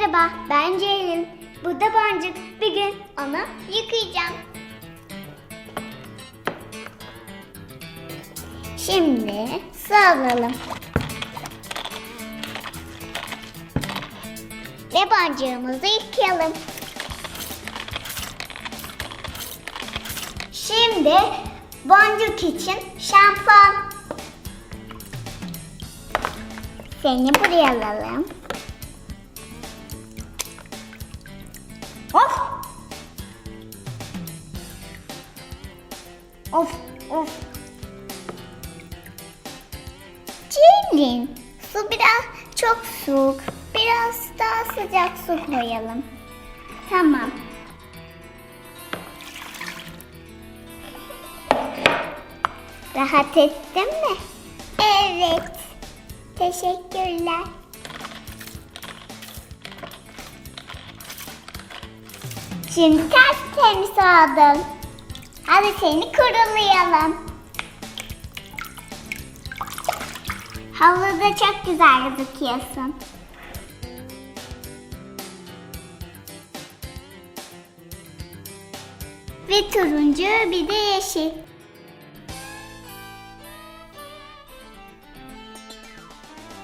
Merhaba, ben Ceylin. Bu da Boncuk. Bir gün onu yıkayacağım. Şimdi su alalım. Ve boncuğumuzu yıkayalım. Şimdi boncuk için şampuan. Seni buraya alalım. Of, of. Ceylin, su biraz çok soğuk. Biraz daha sıcak su koyalım. Tamam. Rahat ettin mi? Evet. Teşekkürler. Şimdi tertemiz oldun. Hadi seni kurulayalım. Havluda çok güzel gözüküyorsun. Bir turuncu bir de yeşil.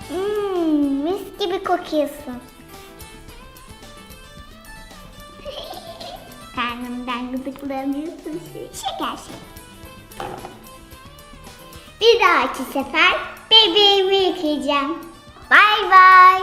Hmm, mis gibi kokuyorsun. Karnımdan gıdıklanıyorsun şeker şey. Bir dahaki sefer bebeğimi yıkayacağım. Bay bay.